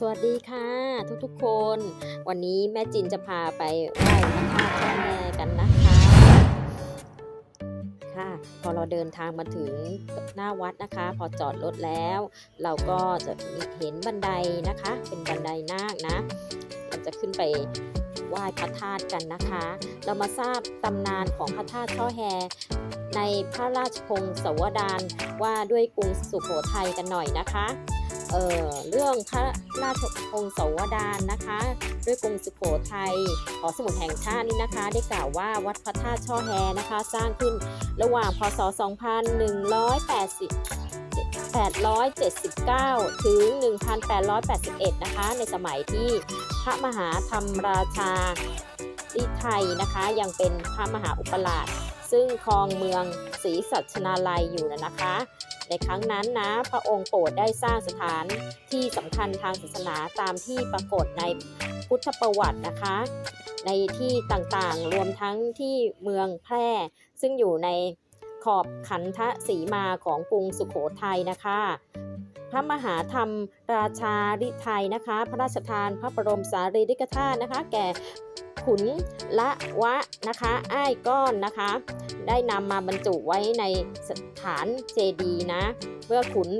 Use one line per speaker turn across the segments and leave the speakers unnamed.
สวัสดีค่ะทุกๆคน วันนี้แม่จินจะพาไปไหว้พระธาตุเจ้าแม่กันนะคะค่ะ พอเราเดินทางมาถึงหน้าวัดนะคะ พอจอดรถแล้ว เราก็จะเห็นบันไดนะคะ เป็นบันไดนาคนะเราจะขึ้นไปไหว้พระธาตุกันนะคะ เรามาทราบตำนานของพระธาตุช่อแฮในพระราชพงศาวดารว่าด้วยกรุงสุโขทัยกันหน่อยนะคะ เเรื่องพระราชพงศาวดารนะคะ ด้วยกรุงสุโขทัยหอสมุดแห่งชาตินี่นะคะ ได้กล่าวว่าวัดพระธาตุช่อแฮนะคะ สร้างขึ้นระหว่างพศ 2180 879 ถึง 1881 นะคะ ในสมัยที่พระมหาธรรมราชาลิไทยนะคะ ยังเป็นพระมหาอุปราช ซึ่งครองเมืองศรีสัชนาลัยอยู่นะคะ ในครั้งนั้นนะ พระองค์โปรดได้สร้างสถานที่สำคัญทางศาสนาตามที่ปรากฏในพุทธประวัตินะคะ ในที่ต่างๆรวมทั้งที่เมืองแพร่ ซึ่งอยู่ในขอบขันธสีมาของกรุงสุขโขทัยนะคะ พระมหาธรรมราชาลิไทยนะคะ พระราชทานพระบรมสารีริกธาตุนะคะ แก่ ขุนละวะนะคะอ้ายก้อนนะคะ ได้นำมาบรรจุไว้ในสถานเจดีนะเมื่อขุน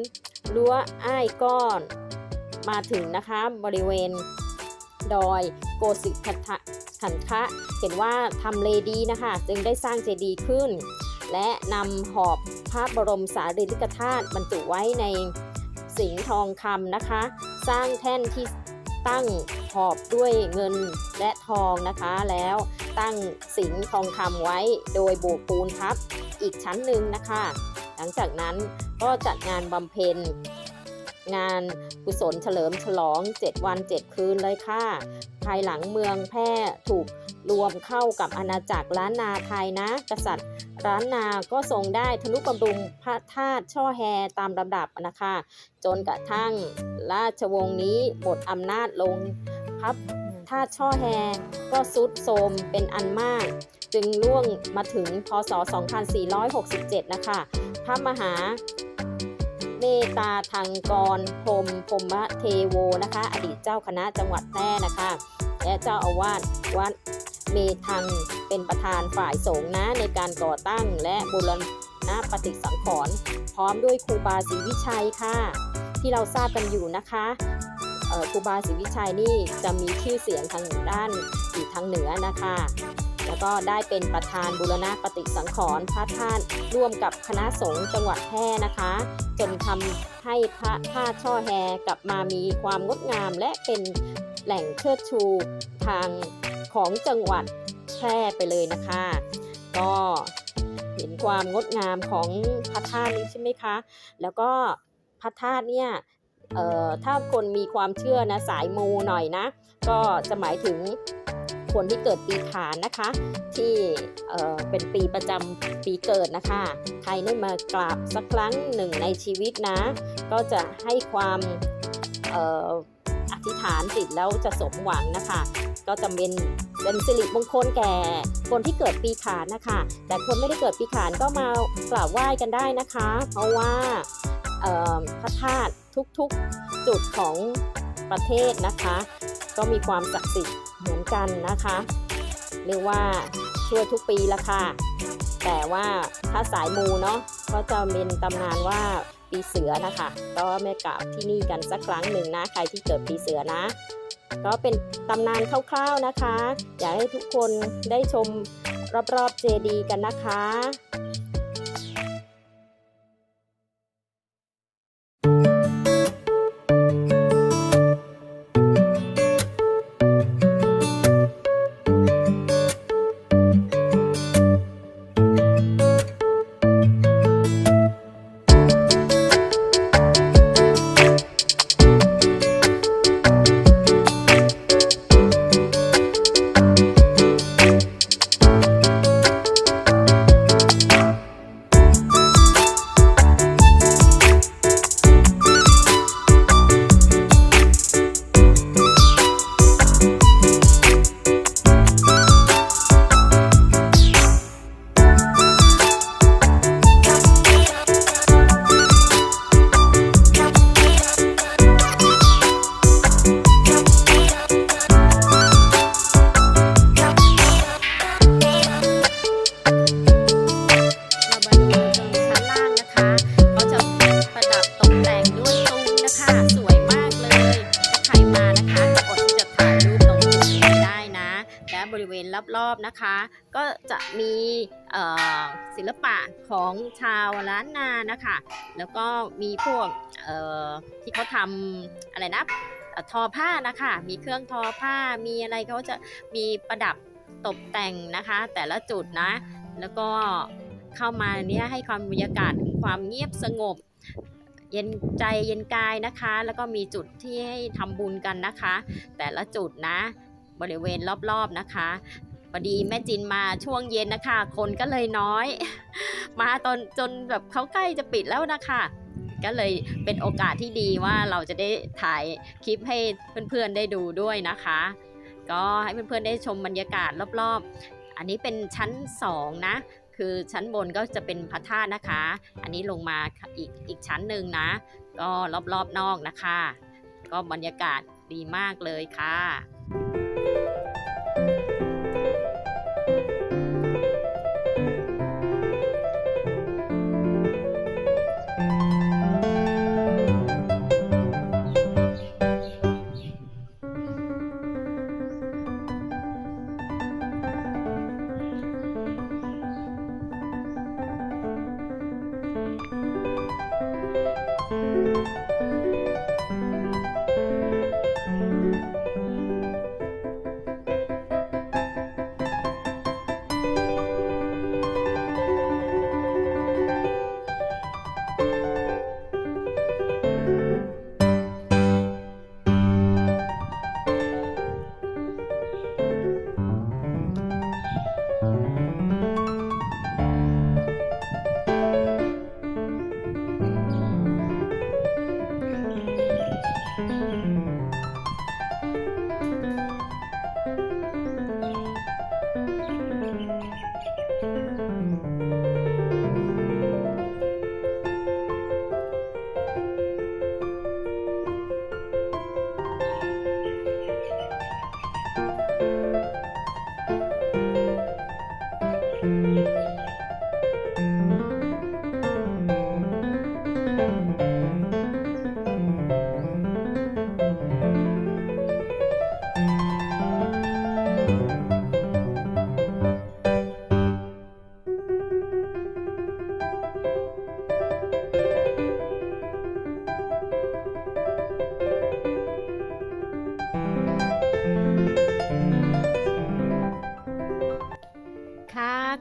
รั้วอ้ายก้อน มาถึงนะคะบริเวณดอยโกสิคันทะขันทะเห็นว่าทำเลดีนะคะ จึงได้สร้างเจดีย์ขึ้น และนำหอบพระบรมสารีริกธาตุบรรจุไว้ในสิงห์ทองคำนะคะ สร้างแท่นที่ ตั้งหอบด้วยเงินและทองนะคะ แล้วตั้งสิงทองคำไว้โดยโบกปูนทับอีกชั้นหนึ่งนะคะ หลังจากนั้นก็จัดงานบำเพ็ญ งานกุศลเฉลิมฉลอง 7 วัน 7 คืนเลยค่ะ ภายหลังเมืองแพร่ถูกรวมเข้ากับอาณาจักรล้านนาไทยนะ กษัตริย์ล้านนาก็ทรงได้ทนุบำรุงพระธาตุช่อแฮตามลำดับนะคะ จนกระทั่งราชวงศ์นี้หมดอำนาจลงพระธาตุช่อแฮก็สุดโทมเป็นอันมาก จึงล่วงมาถึงพศ 2467 นะคะ พระมหา เมตตาทังกรพรมพรหมเทโวนะคะ อดีตเจ้าคณะจังหวัดแพร่นะคะ และเจ้าอาวาสวัดเมทังเป็นประธานฝ่ายสงฆ์นะในการก่อตั้งและบูรณปฏิสังขรณ์พร้อมด้วยครูบาศรีวิชัยค่ะ ที่เราทราบกันอยู่นะคะครูบาศรีวิชัยนี่จะมีชื่อเสียงทางด้านอยู่ทางเหนือนะคะ แล้วก็ได้เป็นประธานบูรณะปฏิสังขรณ์พระธาตุร่วมกับคณะสงฆ์จังหวัดแพร่นะคะ จนทำให้พระธาตุช่อแฮกลับมามีความงดงามและเป็นแหล่งเชิดชูทางของจังหวัดแพร่ไปเลยนะคะ ก็เห็นความงดงามของพระธาตุนี้ใช่ไหมคะ แล้วก็พระธาตุเนี่ยถ้าคนมีความเชื่อนะสายมูหน่อยนะ ก็จะหมายถึง คนที่เกิดปีขานนะคะ ที่เอ่อเป็นปีประจำปีเกิดนะคะ ใครได้มากราบสักครั้งหนึ่งในชีวิตนะ ก็จะให้ความอธิษฐานจิตแล้วจะสมหวังนะคะ ก็จะเป็นเป็นสิริมงคลแก่คนที่เกิดปีขานนะคะ แต่คนไม่ได้เกิดปีขานก็มากราบไหว้กันได้นะคะ เพราะว่าเอ่อพระธาตุทุกๆจุดของประเทศนะคะ ก็มีความศักดิ์สิทธิ์ กันนะคะเรียกว่าช่วยทุกปีละค่ะ แต่ว่าถ้าสายมูเนาะก็จะเป็นตำนานว่าปีเสือนะคะ ก็ไม่กราบที่นี่กันสักครั้งหนึ่งนะ ใครที่เกิดปีเสือนะ ก็เป็นตำนานคร่าวๆนะคะ อยากให้ทุกคนได้ชมรอบๆเจดีกันนะคะ อบนะคะ ก็จะมีศิลปะของชาวล้านนานะคะ แล้วก็มีพวกที่เขาทำอะไรนะทอผ้านะคะ มีเครื่องทอผ้ามีอะไรเขาจะมีประดับตกแต่งนะคะ แต่ละจุดนะ แล้วก็เข้ามาเนี้ยให้ความบรรยากาศความเงียบสงบ เย็นใจเย็นกายนะคะ แล้วก็มีจุดที่ให้ทำบุญกันนะคะ แต่ละจุดนะบริเวณรอบๆนะคะ อดีแม่จินมาช่วงเย็นนะคะ คนก็เลยน้อย มาตอนจนแบบเขาใกล้จะปิดแล้วนะคะ ก็เลยเป็นโอกาสที่ดีว่าเราจะได้ถ่ายคลิปให้เพื่อนๆได้ดูด้วยนะคะ ก็ให้เพื่อนๆได้ชมบรรยากาศรอบๆ อันนี้เป็นชั้น 2 นะ คือชั้นบนก็จะเป็นพระธาตุนะคะ อันนี้ลงมาอีกอีกชั้นหนึ่งนะ ก็รอบๆนอกนะคะ ก็บรรยากาศดีมากเลยค่ะค่ะ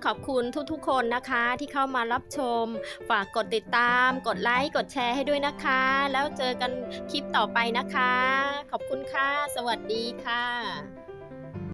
ขอบคุณทุกๆ คนนะคะที่เข้ามารับชม ฝากกดติดตาม กดไลค์ กดแชร์ให้ด้วยนะคะ แล้วเจอกันคลิปต่อไปนะคะ ขอบคุณค่ะ สวัสดีค่ะ